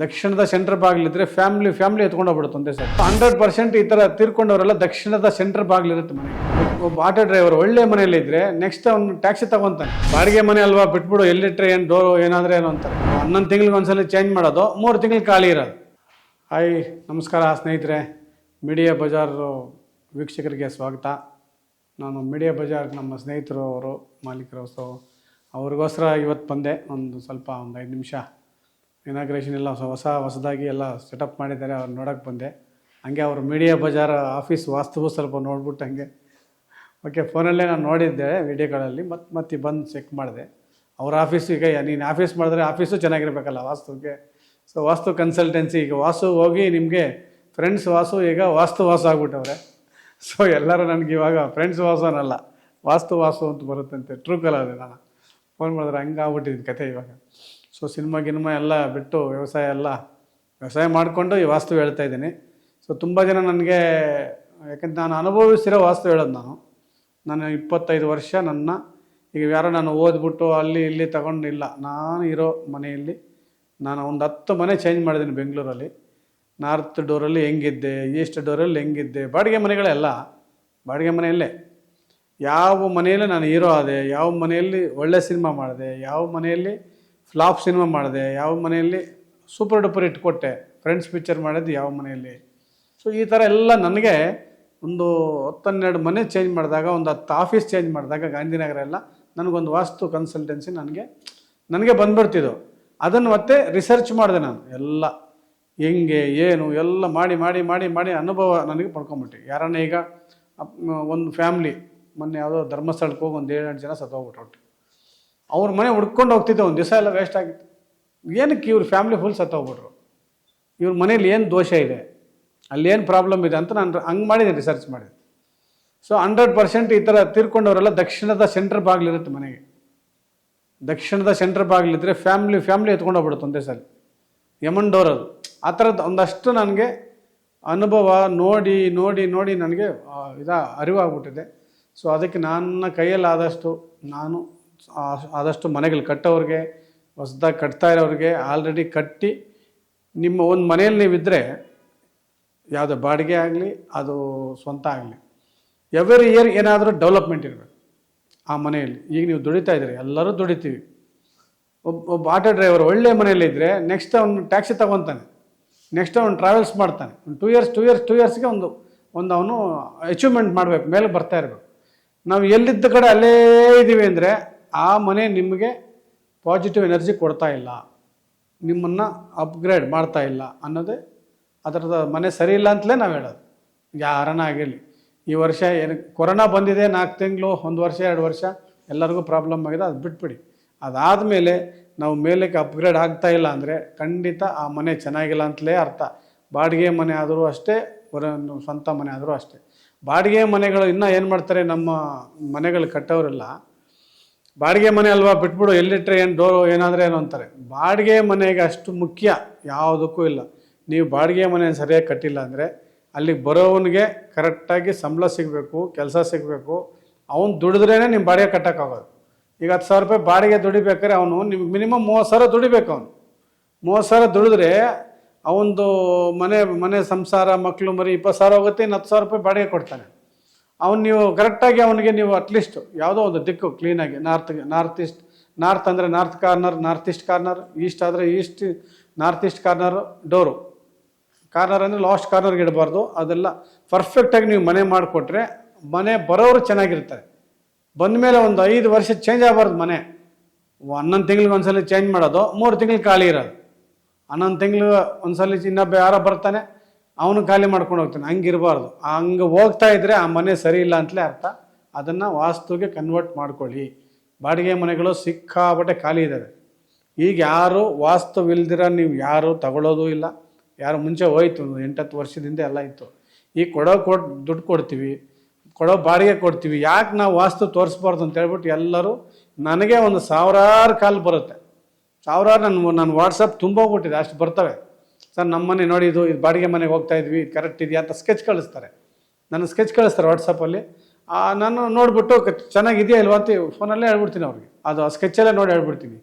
ದಕ್ಷಿಣದ centre ಬಾಗಿಲಿದ್ರೆ family family ಎತ್ಕೊಂಡು ಹೋಗ್ಬಿಡುತ್ತೆ ಒಂದೇ ಸರ್. ಹಂಡ್ರೆಡ್ ಪರ್ಸೆಂಟ್ ಈ ಥರ ತೀರ್ಕೊಂಡವರೆಲ್ಲ ದಕ್ಷಿಣದ ಸೆಂಟರ್ ಬಾಗಿಲಿರುತ್ತೆ ಮನೆ. ಒಬ್ಬ ಆಟೋ ಡ್ರೈವರ್ ಒಳ್ಳೆ ಮನೆಯಲ್ಲಿ ಇದ್ರೆ ನೆಕ್ಸ್ಟ್ ಅವ್ನು ಟ್ಯಾಕ್ಸಿ ತಗೊಂತಾನೆ. ಬಾಡಿಗೆ ಮನೆ ಅಲ್ವಾ ಬಿಟ್ಬಿಡು, ಎಲ್ಲಿಟ್ರೆ ಏನು ಡೋರ್ ಏನಾದ್ರೆ ಏನು ಅಂತಾರೆ. ಹನ್ನೊಂದು ತಿಂಗಳಿಗೆ ಒಂದ್ಸಲ ಚೇಂಜ್ ಮಾಡೋದು, ಮೂರು ತಿಂಗಳು ಖಾಲಿ ಇರೋದು. ಹಾಯ್ ನಮಸ್ಕಾರ ಸ್ನೇಹಿತರೆ. ಮೀಡಿಯಾ ಬಜಾರ್ ವೀಕ್ಷಕರಿಗೆ ಸ್ವಾಗತ. ನಾನು ಮೀಡಿಯಾ ಬಜಾರ್ ನಮ್ಮ ಸ್ನೇಹಿತರು ಅವರು, ಮಾಲೀಕರು, ಸೊ, ಅವ್ರಿಗೋಸ್ಕರ ಇವತ್ತು ಬಂದೆ. ಒಂದು ಸ್ವಲ್ಪ ಒಂದು ಐದು ನಿಮಿಷ. ಇನಾಗ್ರೇಷನ್ ಎಲ್ಲ ಹೊಸ ಹೊಸ, ಹೊಸದಾಗಿ ಎಲ್ಲ ಸೆಟಪ್ ಮಾಡಿದ್ದಾರೆ, ಅವ್ರು ನೋಡೋಕ್ಕೆ ಬಂದೆ. ಹಂಗೆ ಅವರು ಮೀಡಿಯಾ ಬಜಾರ್ ಆಫೀಸ್ ವಾಸ್ತುವು ಸ್ವಲ್ಪ ನೋಡ್ಬಿಟ್ಟು ಹಂಗೆ. ಓಕೆ ಫೋನಲ್ಲೇ ನಾನು ನೋಡಿದ್ದೆ ವಿಡಿಯೋಗಳಲ್ಲಿ ಮತ್ತು ಮತ್ತೆ ಬಂದು ಚೆಕ್ ಮಾಡಿದೆ. ಅವ್ರ ಆಫೀಸ್ ಈಗ, ನೀನು ಆಫೀಸ್ ಮಾಡಿದ್ರೆ ಆಫೀಸು ಚೆನ್ನಾಗಿರ್ಬೇಕಲ್ಲ ವಾಸ್ತುಗೆ. ಸೊ ವಾಸ್ತು ಕನ್ಸಲ್ಟೆನ್ಸಿ ಈಗ ವಾಸು ಹೋಗಿ ನಿಮಗೆ ಫ್ರೆಂಡ್ಸ್ ವಾಸು ಈಗ ವಾಸ್ತು ವಾಸು ಆಗ್ಬಿಟ್ಟವ್ರೆ. ಸೊ ಎಲ್ಲರೂ ನನಗೆ ಇವಾಗ ಫ್ರೆಂಡ್ಸ್ ವಾಸು ಅನ್ನಲ್ಲ, ವಾಸ್ತು ವಾಸು ಅಂತ ಬರುತ್ತಂತೆ. ಟ್ರೂ ಕಲರ್ ನಾನು. ಫೋನ್ ಮಾಡಿದ್ರೆ ಹಂಗೆ ಆಗ್ಬಿಟ್ಟಿದ್ದೀನಿ ಕತೆ ಇವಾಗ. ಸೊ ಸಿನಿಮಾ ಗಿನಿಮಾ ಎಲ್ಲ ಬಿಟ್ಟು ವ್ಯವಸಾಯ ಎಲ್ಲ ವ್ಯವಸಾಯ ಮಾಡಿಕೊಂಡು ಈ ವಾಸ್ತು ಹೇಳ್ತಾ ಇದ್ದೀನಿ. ಸೊ ತುಂಬ ಜನ ನನಗೆ, ಯಾಕಂದ್ರೆ ನಾನು ಅನುಭವಿಸಿರೋ ವಾಸ್ತು ಹೇಳೋದು ನಾನು. ನಾನು ಇಪ್ಪತ್ತೈದು ವರ್ಷ ನನ್ನ, ಈಗ ಯಾರೋ ನಾನು ಓದ್ಬಿಟ್ಟು ಅಲ್ಲಿ ಇಲ್ಲಿ ತಗೊಂಡಿಲ್ಲ ನಾನು ಇರೋ ಮನೆಯಲ್ಲಿ ನಾನು ಒಂದು ಹತ್ತು ಮನೆ ಚೇಂಜ್ ಮಾಡಿದ್ದೀನಿ ಬೆಂಗಳೂರಲ್ಲಿ. ನಾರ್ತ್ ಡೋರಲ್ಲಿ ಹೆಂಗಿದ್ದೆ, ಈಸ್ಟ್ ಡೋರಲ್ಲಿ ಹೆಂಗಿದ್ದೆ, ಬಾಡಿಗೆ ಮನೆಗಳೆಲ್ಲ, ಬಾಡಿಗೆ ಮನೆಯಲ್ಲೇ ಯಾವ ಮನೆಯಲ್ಲಿ ನಾನು ಹೀರೋ ಆದೆ, ಯಾವ ಮನೆಯಲ್ಲಿ ಒಳ್ಳೆ ಸಿನಿಮಾ ಮಾಡಿದೆ, ಯಾವ ಮನೆಯಲ್ಲಿ ಫ್ಲಾಪ್ ಸಿನಿಮಾ ಮಾಡಿದೆ. ಯಾವ ಮನೆಯಲ್ಲಿ? ಸೂಪರ್ ಡೂಪರ್ ಹಿಟ್ ಕೊಟ್ಟೆ ಫ್ರೆಂಡ್ಸ್ ಪಿಕ್ಚರ್ ಮಾಡಿದ್ದು ಯಾವ ಮನೆಯಲ್ಲಿ? ಸೊ ಈ ಥರ ಎಲ್ಲ ನನಗೆ ಒಂದು ಹತ್ತನ್ನೆರಡು ಮನೆ ಚೇಂಜ್ ಮಾಡಿದಾಗ, ಒಂದು ಹತ್ತು ಆಫೀಸ್ ಚೇಂಜ್ ಮಾಡಿದಾಗ, ಗಾಂಧಿನಗರ ಎಲ್ಲ ನನಗೊಂದು ವಾಸ್ತು ಕನ್ಸಲ್ಟೆನ್ಸಿ ನನಗೆ ನನಗೆ ಬಂದ್ಬಿಡ್ತಿದ್ದು. ಅದನ್ನು ಮತ್ತೆ ರಿಸರ್ಚ್ ಮಾಡಿದೆ ನಾನು. ಎಲ್ಲ ಹೆಂಗೆ, ಏನು, ಎಲ್ಲ ಮಾಡಿ ಮಾಡಿ ಮಾಡಿ ಮಾಡಿ ಅನುಭವ ನನಗೆ ಪಡ್ಕೊಂಬಿಟ್ಟೆ ಯಾರನ್ನ ಈಗ ಒಂದು ಫ್ಯಾಮ್ಲಿ ಮೊನ್ನೆ ಯಾವುದೋ ಧರ್ಮಸ್ಥಳಕ್ಕೆ ಹೋಗಿ ಒಂದು ಏಳೆಂಟು ಜನ ಸತ್ತೋಗ್ಬಿಟ್ಟು ಅವ್ರ ಮನೆ ಹುಡ್ಕೊಂಡು ಹೋಗ್ತಿದ್ದೆ, ಒಂದು ದಿವಸ ಎಲ್ಲ ವೇಸ್ಟ್ ಆಗಿತ್ತು. ಏನಕ್ಕೆ ಇವ್ರ ಫ್ಯಾಮ್ಲಿ ಫುಲ್ ಸತ್ತೋಗ್ಬಿಟ್ರು ಇವ್ರ ಮನೇಲಿ ಏನು ದೋಷ ಇದೆ? ಅಲ್ಲಿ ಏನು ಪ್ರಾಬ್ಲಮ್ ಇದೆ ಅಂತ ನಾನು ಹಂಗೆ ಮಾಡಿದೆ ರಿಸರ್ಚ್ ಮಾಡಿದೆ ಸೊ ಹಂಡ್ರೆಡ್ ಪರ್ಸೆಂಟ್ ಈ ಥರ ತೀರ್ಕೊಂಡವರೆಲ್ಲ ದಕ್ಷಿಣದ ಸೆಂಟ್ರ್ ಬಾಗಿಲಿರುತ್ತೆ ಮನೆಗೆ. ದಕ್ಷಿಣದ ಸೆಂಟ್ರ್ ಬಾಗಿಲಿದ್ರೆ ಫ್ಯಾಮ್ಲಿ ಫ್ಯಾಮ್ಲಿ ಎತ್ಕೊಂಡು ಹೋಗ್ಬಿಡುತ್ತೆ ಒಂದೇ ಸಲ. ಯಮನ್ ಡೋರ್ ಅದು. ಆ ಥರದ್ದು ಒಂದಷ್ಟು ನನಗೆ ಅನುಭವ ನೋಡಿ ನೋಡಿ ನೋಡಿ ನನಗೆ ಇದ ಅರಿವಾಗ್ಬಿಟ್ಟಿದೆ. ಸೊ ಅದಕ್ಕೆ ನನ್ನ ಕೈಯಲ್ಲಿ ಆದಷ್ಟು ನಾನು ಆದಷ್ಟು ಮನೆಗಳು ಕಟ್ಟೋರಿಗೆ, ಹೊಸ್ದಾಗಿ ಕಟ್ತಾ ಇರೋರಿಗೆ ಆಲ್ರೆಡಿ ಕಟ್ಟಿ, ನಿಮ್ಮ ಒಂದು ಮನೆಯಲ್ಲಿ ನೀವಿದ್ದರೆ ಯಾವುದೋ ಬಾಡಿಗೆ ಆಗಲಿ, ಅದು ಸ್ವಂತ ಆಗಲಿ ಎವ್ರಿ ಇಯರ್ ಏನಾದರೂ ಡೆವಲಪ್ಮೆಂಟ್ ಇರಬೇಕು ಆ ಮನೆಯಲ್ಲಿ. ಈಗ ನೀವು ದುಡಿತಾ ಇದ್ದೀರಿ, ಎಲ್ಲರೂ ದುಡಿತೀವಿ. ಒಬ್ಬ ಒಬ್ಬ ಆಟೋ ಡ್ರೈವರ್ ಒಳ್ಳೆ ಮನೆಯಲ್ಲಿ ಇದ್ದರೆ ನೆಕ್ಸ್ಟ್ ಅವನು ಟ್ಯಾಕ್ಸಿ ತೊಗೊತಾನೆ. ನೆಕ್ಸ್ಟ್ ಅವನು ಟ್ರಾವೆಲ್ಸ್ ಮಾಡ್ತಾನೆ. ಒಂದು two years two years two ಇಯರ್ಸ್ಗೆ ಒಂದು ಒಂದು ಅವನು ಅಚೀವ್ಮೆಂಟ್ ಮಾಡಬೇಕು ಮೇಲೆ ಬರ್ತಾ ಇರಬೇಕು. ನಾವು ಎಲ್ಲಿದ್ದ ಕಡೆ ಅಲ್ಲೇ ಇದ್ದೀವಿ ಅಂದರೆ ಆ ಮನೆ ನಿಮಗೆ ಪಾಸಿಟಿವ್ ಎನರ್ಜಿ ಕೊಡ್ತಾ ಇಲ್ಲ. ನಿಮ್ಮನ್ನು ಅಪ್ಗ್ರೇಡ್ ಮಾಡ್ತಾ ಇಲ್ಲ ಅನ್ನೋದೇ ಅದರದ ಮನೆ ಸರಿ ಇಲ್ಲ ಅಂತಲೇ ನಾವು ಹೇಳೋದು. ಯಾರನ್ನ ಆಗಿರಲಿ. ಈ ವರ್ಷ ಏನು ಕೊರೋನಾ ಬಂದಿದೆ ನಾಲ್ಕು ತಿಂಗಳು, ಒಂದು ವರ್ಷ, ಎರಡು ವರ್ಷ ಎಲ್ಲರಿಗೂ ಪ್ರಾಬ್ಲಮ್ ಆಗಿದೆ, ಅದು ಬಿಟ್ಬಿಡಿ. ಅದಾದಮೇಲೆ ನಾವು ಮೇಲಕ್ಕೆ ಅಪ್ಗ್ರೇಡ್ ಆಗ್ತಾ ಇಲ್ಲ ಅಂದರೆ ಖಂಡಿತ ಆ ಮನೆ ಚೆನ್ನಾಗಿಲ್ಲ ಅಂತಲೇ ಅರ್ಥ. ಬಾಡಿಗೆ ಮನೆ ಆದರೂ ಅಷ್ಟೇ, ಹೊರ ಸ್ವಂತ ಮನೆ ಆದರೂ ಅಷ್ಟೇ. ಬಾಡಿಗೆ ಮನೆಗಳು ಇನ್ನೂ ಏನು ಮಾಡ್ತಾರೆ ನಮ್ಮ ಮನೆಗಳು ಕಟ್ಟೋರೆಲ್ಲ ಬಾಡಿಗೆ ಮನೆ ಅಲ್ವಾ ಬಿಟ್ಬಿಡು, ಎಲ್ಲಿಟ್ರೆ ಏನು ಡೋರು ಏನಾದರೆ ಏನು ಅಂತಾರೆ. ಬಾಡಿಗೆ ಮನೆಗೆ ಅಷ್ಟು ಮುಖ್ಯ ಯಾವುದಕ್ಕೂ ಇಲ್ಲ. ನೀವು ಬಾಡಿಗೆ ಮನೆ ಸರಿಯಾಗಿ ಕಟ್ಟಿಲ್ಲ ಅಂದರೆ ಅಲ್ಲಿಗೆ ಬರೋವನಿಗೆ ಕರೆಕ್ಟಾಗಿ ಸಂಬಳ ಸಿಗಬೇಕು, ಕೆಲಸ ಸಿಗಬೇಕು. ಅವ್ನು ದುಡಿದ್ರೇ ನಿಮ್ಮ ಬಾಡಿಗೆ ಕಟ್ಟೋಕ್ಕಾಗೋದು. ಈಗ ಹತ್ತು ಸಾವಿರ ರೂಪಾಯಿ ಬಾಡಿಗೆ ದುಡಿಬೇಕಾದ್ರೆ ಅವನು ನಿಮ್ಗೆ ಮಿನಿಮಮ್ ಮೂವತ್ತು ಸಾವಿರ ದುಡಿಬೇಕು ಅವನು. ಮೂವತ್ತು ಸಾವಿರ ದುಡಿದ್ರೆ ಅವನದು ಮನೆ ಮನೆ ಸಂಸಾರ ಮಕ್ಕಳು ಮರಿ ಇಪ್ಪತ್ತು ಸಾವಿರ ಹೋಗುತ್ತೆ, ಇನ್ನು ಹತ್ತು ಸಾವಿರ ರೂಪಾಯಿ ಬಾಡಿಗೆ ಕೊಡ್ತಾನೆ. ಅವ್ನು ನೀವು ಕರೆಕ್ಟಾಗಿ ಅವನಿಗೆ ನೀವು ಅಟ್ಲೀಸ್ಟ್ ಯಾವುದೋ ಒಂದು ದಿಕ್ಕು ಕ್ಲೀನಾಗಿ ನಾರ್ತ್ ನಾರ್ತ್ ಈಸ್ಟ್ ನಾರ್ತ್ ಅಂದರೆ north corner north east corner east ಆದರೆ east north east corner door corner ಅಂದರೆ ಲಾಸ್ಟ್ ಕಾರ್ನರ್ಗೆ ಇಡಬಾರ್ದು. ಅದೆಲ್ಲ ಪರ್ಫೆಕ್ಟಾಗಿ ನೀವು ಮನೆ ಮಾಡಿಕೊಟ್ರೆ ಮನೆ ಬರೋರು ಚೆನ್ನಾಗಿರ್ತಾರೆ. ಬಂದ ಮೇಲೆ ಒಂದು ಐದು ವರ್ಷ ಚೇಂಜ್ ಆಗಬಾರ್ದು ಮನೆ. ಹನ್ನೊಂದು ತಿಂಗ್ಳಿಗೆ ಒಂದ್ಸಲ ಚೇಂಜ್ ಮಾಡೋದು, ಮೂರು ತಿಂಗಳು ಖಾಲಿ ಇರೋದು. ಹನ್ನೊಂದು ತಿಂಗಳು ಒಂದ್ಸಲ ಇನ್ನೊಬ್ಬ ಯಾರೋ ಬರ್ತಾನೆ ಅವನು ಖಾಲಿ ಮಾಡ್ಕೊಂಡು ಹೋಗ್ತಾನೆ, ಹಂಗಿರಬಾರ್ದು. ಹಂಗೆ ಹೋಗ್ತಾ ಇದ್ರೆ ಆ ಮನೆ ಸರಿ ಇಲ್ಲ ಅಂತಲೇ ಅರ್ಥ. ಅದನ್ನು ವಾಸ್ತುಗೆ ಕನ್ವರ್ಟ್ ಮಾಡ್ಕೊಳ್ಳಿ. ಬಾಡಿಗೆ ಮನೆಗಳು ಸಿಕ್ಕಾಪಟ್ಟೆ ಖಾಲಿ ಇದ್ದಾವೆ ಈಗ ಯಾರು ವಾಸ್ತುವಿಲ್ದಿರ ನೀವು ಯಾರು ತಗೊಳ್ಳೋದು ಇಲ್ಲ. ಯಾರು ಮುಂಚೆ ಹೋಯ್ತು ಎಂಟತ್ತು ವರ್ಷದಿಂದ ಎಲ್ಲ ಇತ್ತು. ಈಗ ಕೊಡೋ ಕೊಟ್ಟು ದುಡ್ಡು ಕೊಡ್ತೀವಿ, ಕೊಡೋ ಬಾಡಿಗೆ ಕೊಡ್ತೀವಿ. ಯಾಕೆ ನಾವು ವಾಸ್ತು ತೋರಿಸ್ಬಾರ್ದು ಅಂತ ಹೇಳ್ಬಿಟ್ಟು ಎಲ್ಲರೂ ನನಗೆ ಒಂದು ಸಾವಿರಾರು ಕಾಲ್ ಬರುತ್ತೆ. ಸಾವಿರಾರು ನನ್ನ ನನ್ನ ವಾಟ್ಸಪ್ ತುಂಬೋಗ್ಬಿಟ್ಟಿದೆ ಅಷ್ಟು ಬರ್ತವೆ. ಸರ್ ನಮ್ಮ ಮನೆ ನೋಡಿ ಇದು ಬಾಡಿಗೆ ಮನೆಗೆ ಹೋಗ್ತಾ ಇದ್ವಿ ಕರೆಕ್ಟ್ ಇದೆಯಾ ಅಂತ ಸ್ಕೆಚ್ ಕಳಿಸ್ತಾರೆ. ನನ್ನ ಸ್ಕೆಚ್ ಕಳಿಸ್ತಾರೆ ವಾಟ್ಸಪ್ಪಲ್ಲಿ ನಾನು ನೋಡಿಬಿಟ್ಟು ಚೆನ್ನಾಗಿದೆಯಾ ಇಲ್ವಾ ಅಂತ ಫೋನಲ್ಲೇ ಹೇಳ್ಬಿಡ್ತೀನಿ ಅವ್ರಿಗೆ. ಅದು ಆ ಸ್ಕೆಚಲ್ಲೇ ನೋಡಿ ಹೇಳ್ಬಿಡ್ತೀನಿ.